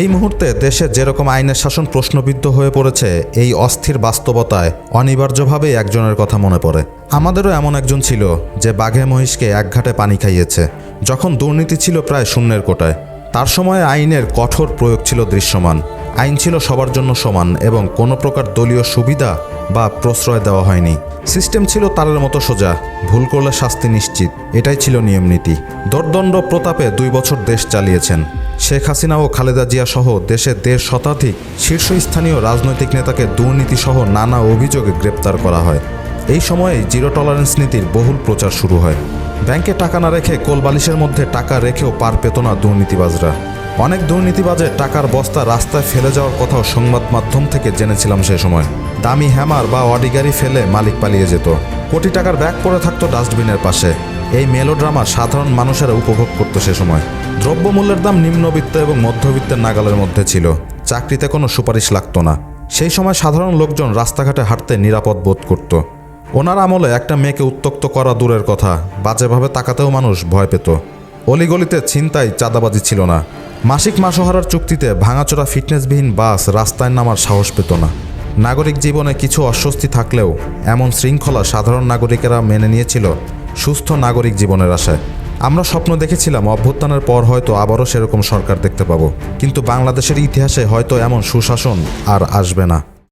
এই মুহূর্তে দেশে যেরকম আইনের শাসন প্রশ্নবিদ্ধ হয়ে পড়েছে, এই অস্থির বাস্তবতায় অনিবার্যভাবেই একজনের কথা মনে পড়ে। আমাদেরও এমন একজন ছিল যে বাঘে মহিষকে এক ঘাটে পানি খাইয়েছে। যখন দুর্নীতি ছিল প্রায় শূন্যের কোটায়। তার সময়ে আইনের কঠোর প্রয়োগ ছিল দৃশ্যমান। আইন ছিল সবার জন্য সমান এবং কোনো প্রকার দলীয় সুবিধা বা প্রশ্রয় দেওয়া হয়নি। সিস্টেম ছিল তারের মতো সোজা, ভুল করলে শাস্তি নিশ্চিত। এটাই ছিল নিয়ম নীতি। দরদণ্ড প্রতাপে দুই বছর দেশ চালিয়েছেন। শেখ হাসিনা ও খালেদা জিয়া সহ দেশের দেড় শতাধিক শীর্ষস্থানীয় রাজনৈতিক নেতাকে দুর্নীতি সহ নানা অভিযোগে গ্রেপ্তার করা হয়। এই সময়ে জিরো টলারেন্স নীতির বহুল প্রচার শুরু হয়। ব্যাংকে টাকা না রেখে কোলবালিশের মধ্যে টাকা রেখেও পার পেত না দুর্নীতিবাজরা। অনেক দুর্নীতিবাজের টাকার বস্তা রাস্তায় ফেলে যাওয়ার কথাও সংবাদ মাধ্যম থেকে জেনেছিলাম সে সময়। দামি হ্যামার বা অডি গাড়ি ফেলে মালিক পালিয়ে যেত। কোটি টাকার ব্যাগ পড়ে থাকতো ডাস্টবিনের পাশে। এই মেলোড্রামা সাধারণ মানুষেরা উপভোগ করতো সে সময়। দ্রব্যমূল্যের দাম নিম্নবিত্ত এবং মধ্যবিত্তের নাগালের মধ্যে ছিল। চাকরিতে কোনো সুপারিশ লাগতো না। সেই সময় সাধারণ লোকজন রাস্তাঘাটে হাঁটতে নিরাপদ বোধ করত। ওনার আমলে একটা মেয়েকে উত্তক্ত করা দূরের কথা, বাজেভাবে তাকাতেও মানুষ ভয় পেত। অলিগলিতে ছিনতাই চাঁদাবাজি ছিল না। মাসিক মাসোহারার চুক্তিতে ভাঙাচোরা ফিটনেসবিহীন বাস রাস্তায় নামার সাহস পেত না। নাগরিক জীবনে কিছু অস্বস্তি থাকলেও এমন শৃঙ্খলা সাধারণ নাগরিকেরা মেনে নিয়েছিল সুস্থ নাগরিক জীবনের আশায়। আমরা স্বপ্ন দেখেছিলাম অভ্যুত্থানের পর হয়তো আবারও সেরকম সরকার দেখতে পাবো। কিন্তু বাংলাদেশের ইতিহাসে হয়তো এমন সুশাসন আর আসবে না।